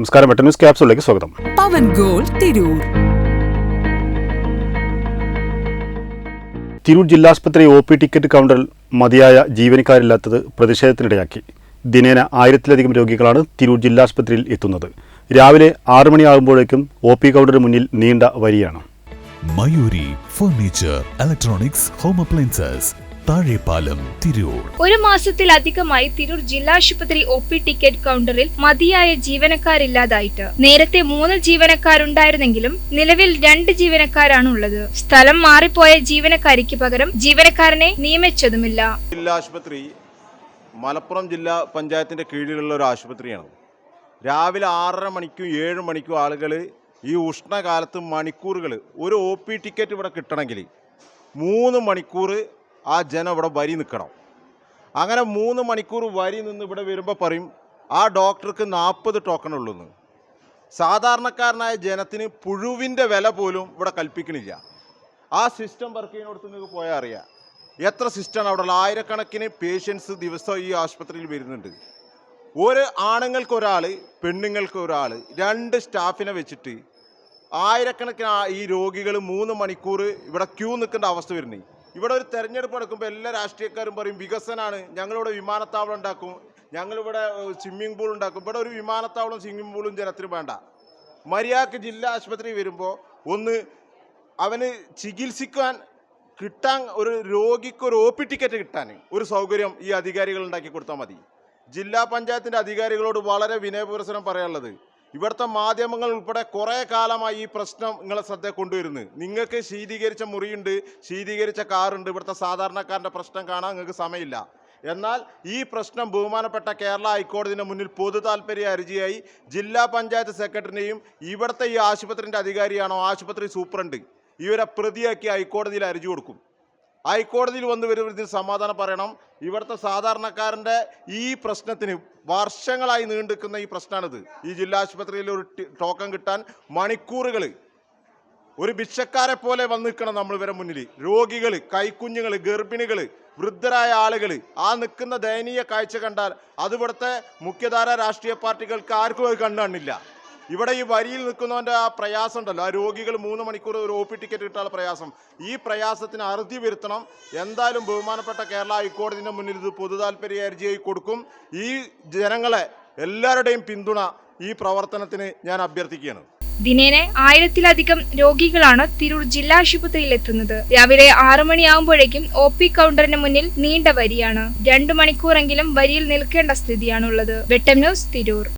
നമസ്കാരം വെട്ട ന്യൂസ് ക്യാപ്സിലേക്ക് സ്വാഗതം. പവൻ ഗോൾ തിരൂർ. തിരൂർ ജില്ലാസ്പത്രി ഒ പി ടിക്കറ്റ് കൗണ്ടറിൽ മതിയായ ജീവനക്കാരില്ലാത്തത് പ്രതിഷേധത്തിനിടയാക്കി. ദിനേന ആയിരത്തിലധികം രോഗികളാണ് തിരൂർ ജില്ലാസ്പത്രിയിൽ എത്തുന്നത്. രാവിലെ ആറു മണിയാകുമ്പോഴേക്കും ഒ പി കൗണ്ടറിന് മുന്നിൽ നീണ്ട വരിയാണ്. Mayuri furniture electronics home appliances Thazhepalam Tirur. ഒരു മാസത്തിലധികമായി തിരൂർ ജില്ലാശുപത്രി ഒ പി ടിക്കറ്റ് കൗണ്ടറിൽ മതിയായ ജീവനക്കാരില്ലാതായിട്ട്. നേരത്തെ മൂന്ന് ജീവനക്കാരുണ്ടായിരുന്നെങ്കിലും നിലവിൽ രണ്ട് ജീവനക്കാരാണ് ഉള്ളത് സ്ഥലം മാറിപ്പോയ ജീവനക്കാരിക്ക് പകരം ജീവനക്കാരനെ നിയമിച്ചതുമില്ല. ജില്ലാശുപത്രി മലപ്പുറം ജില്ലാ പഞ്ചായത്തിന്റെ കീഴിലുള്ള ഒരു ആശുപത്രിയാണ്. രാവിലെ ആറര മണിക്കും ഏഴ് മണിക്കും ആളുകൾ ഈ ഉഷ്ണകാലത്ത് മണിക്കൂറുകൾ ഒരു ഒ പി ടിക്കറ്റ് ഇവിടെ കിട്ടണമെങ്കിൽ മൂന്ന് മണിക്കൂർ ആ ജനം ഇവിടെ വരി നിൽക്കണം. അങ്ങനെ മൂന്ന് മണിക്കൂർ വരി നിന്ന് ഇവിടെ വരുമ്പോൾ പറയും ആ ഡോക്ടർക്ക് നാൽപ്പത് ടോക്കൺ ഉള്ളൂന്ന് സാധാരണക്കാരനായ ജനത്തിന് പുഴുവിന്റെ വില പോലും ഇവിടെ കൽപ്പിക്കണില്ല. ആ സിസ്റ്റം വർക്ക് ചെയ്യുന്നിടത്ത് നിങ്ങൾക്ക് പോയാൽ അറിയാം. എത്ര സിസ്റ്റമാണ് അവിടെ ഉള്ളത് ആയിരക്കണക്കിന് പേഷ്യൻസ് ദിവസം ഈ ആശുപത്രിയിൽ വരുന്നുണ്ട്. ഒരു ആണുങ്ങൾക്ക് ഒരാൾ പെണ്ണുങ്ങൾക്ക് ഒരാൾ രണ്ട് സ്റ്റാഫിനെ വെച്ചിട്ട് ആയിരക്കണക്കിന് ഈ രോഗികൾ മൂന്ന് മണിക്കൂർ ഇവിടെ ക്യൂ നിൽക്കേണ്ട അവസ്ഥ വരുന്നത് ഇവിടെ ഒരു തെരഞ്ഞെടുപ്പ് നടക്കുമ്പോൾ എല്ലാ രാഷ്ട്രീയക്കാരും പറയും വികസനമാണ് ഞങ്ങളിവിടെ വിമാനത്താവളം ഉണ്ടാക്കും. ഞങ്ങളിവിടെ സ്വിമ്മിംഗ് പൂൾ ഉണ്ടാക്കും. ഇവിടെ ഒരു വിമാനത്താവളം സ്വിമ്മിംഗ് പൂളും ജനത്തിന് വേണ്ട. മര്യാദയ്ക്ക് ജില്ലാ ആശുപത്രി വരുമ്പോൾ ഒന്ന് അവന് ചികിത്സിക്കാൻ കിട്ടാൻ ഒരു രോഗിക്ക് ഒരു ഒ പി ടിക്കറ്റ് കിട്ടാൻ ഒരു സൗകര്യം ഈ അധികാരികൾ ഉണ്ടാക്കി കൊടുത്താൽ മതി. ജില്ലാ പഞ്ചായത്തിന്റെ അധികാരികളോട് വളരെ വിനയപുരസരം പറയാനുള്ളത് ഇവിടുത്തെ മാധ്യമങ്ങൾ ഉൾപ്പെടെ കുറേ കാലമായി ഈ പ്രശ്നം നിങ്ങളെ ശ്രദ്ധ കൊണ്ടുവരുന്നു. നിങ്ങൾക്ക് ശീതീകരിച്ച മുറിയുണ്ട് ശീതീകരിച്ച കാറുണ്ട് ഇവിടുത്തെ സാധാരണക്കാരന്റെ പ്രശ്നം കാണാൻ നിങ്ങൾക്ക് സമയമില്ല. എന്നാൽ ഈ പ്രശ്നം ബഹുമാനപ്പെട്ട കേരള ഹൈക്കോടതിയുടെ മുന്നിൽ പൊതു താല്പര്യ ഹർജിയായി ജില്ലാ പഞ്ചായത്ത് സെക്രട്ടറിനെയും ഇവിടുത്തെ ഈ ആശുപത്രിന്റെ അധികാരിയാണോ ആശുപത്രി സൂപ്രണ്ട് ഇവരെ പ്രതിയാക്കി ഹൈക്കോടതിയിൽ അർജി കൊടുക്കും. ഹൈക്കോടതിയിൽ വന്ന് വരുന്നതിൽ സമാധാനം പറയണം. ഇവിടുത്തെ സാധാരണക്കാരന്റെ ഈ പ്രശ്നത്തിന് വർഷങ്ങളായി നീണ്ടുനിൽക്കുന്ന ഈ പ്രശ്നമാണിത്. ഈ ജില്ലാ ആശുപത്രിയിൽ ഒരു ടോക്കൺ കിട്ടാൻ മണിക്കൂറുകൾ. ഒരു ഭിക്ഷക്കാരെ പോലെ വന്ന് നിൽക്കണം നമ്മൾ ഇവരെ മുന്നിൽ. രോഗികൾ കൈക്കുഞ്ഞുങ്ങൾ ഗർഭിണികൾ വൃദ്ധരായ ആളുകൾ. ആ നിൽക്കുന്ന ദയനീയ കാഴ്ച കണ്ടാൽ അതിവിടുത്തെ മുഖ്യധാര രാഷ്ട്രീയ പാർട്ടികൾക്ക് ആർക്കും അത് കാണില്ല ഇവിടെ ഈ വരിയിൽ നിൽക്കുന്നവന്റെ ആ പ്രയാസം ഉണ്ടല്ലോ ആ രോഗികൾ മൂന്ന് മണിക്കൂർ ഒരു ഒ പി ടിക്കറ്റ് കിട്ടാൻ പ്രയാസം. ഈ പ്രയാസത്തിന് അറുതി വരുത്തണം. എന്തായാലും ബഹുമാനപ്പെട്ട കേരള ഹൈക്കോടതിന്റെ മുന്നിൽ ഇത് പൊതു താല്പര്യ അർജിയായി കൊടുക്കും. ഈ ജനങ്ങളെ എല്ലാവരുടെയും പിന്തുണ ഈ പ്രവർത്തനത്തിന് ഞാൻ അഭ്യർത്ഥിക്കുകയാണ്. ദിനേന ആയിരത്തിലധികം രോഗികളാണ് തിരൂർ ജില്ലാ ആശുപത്രിയിൽ എത്തുന്നത്. രാവിലെ ആറു മണിയാകുമ്പോഴേക്കും ഒ പി കൗണ്ടറിന് മുന്നിൽ നീണ്ട വരിയാണ്. രണ്ടു മണിക്കൂറെങ്കിലും വരിയിൽ നിൽക്കേണ്ട സ്ഥിതിയാണുള്ളത്. വെട്ടം ന്യൂസ് തിരൂർ.